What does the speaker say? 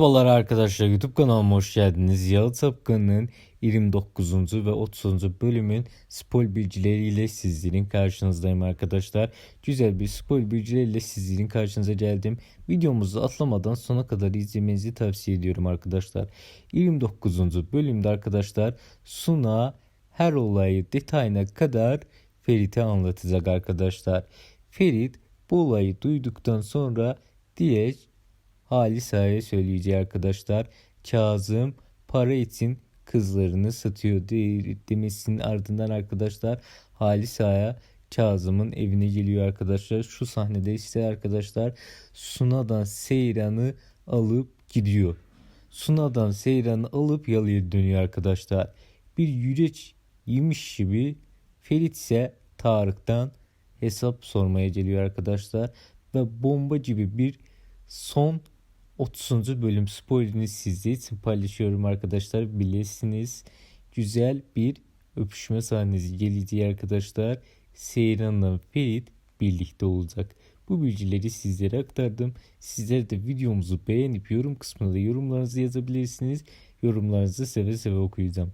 Merhabalar arkadaşlar YouTube kanalıma hoş geldiniz. Yalı Tapkan'ın 29. ve 30. bölümün spoil bilgileriyle sizlerin karşınızdayım arkadaşlar. Güzel bir spoil bilgileriyle sizlerin karşınıza geldim. Videomuzu atlamadan sona kadar izlemenizi tavsiye ediyorum arkadaşlar. 29. bölümde arkadaşlar Suna her olayı detayına kadar Ferit'e anlatacak arkadaşlar. Ferit bu olayı duyduktan sonra diye Halisa'ya söyleyeceği arkadaşlar. Kazım para için kızlarını satıyor de- demesinin ardından arkadaşlar Halisa'ya Kazım'ın evine geliyor arkadaşlar. Şu sahnede ise arkadaşlar Suna'dan Seyran'ı alıp gidiyor. Suna'dan Seyran'ı alıp yalıya dönüyor arkadaşlar. Bir yüreç yemiş gibi Ferit ise Tarık'tan hesap sormaya geliyor arkadaşlar. Ve bomba gibi bir son 30. bölüm spoilerini sizler için paylaşıyorum arkadaşlar. Bilirsiniz güzel bir öpüşme sahnesi geleceği arkadaşlar. Seyran'la Ferit birlikte olacak. Bu bilgileri sizlere aktardım. Sizler de videomuzu beğenip yorum kısmına da yorumlarınızı yazabilirsiniz. Yorumlarınızı seve seve okuyacağım.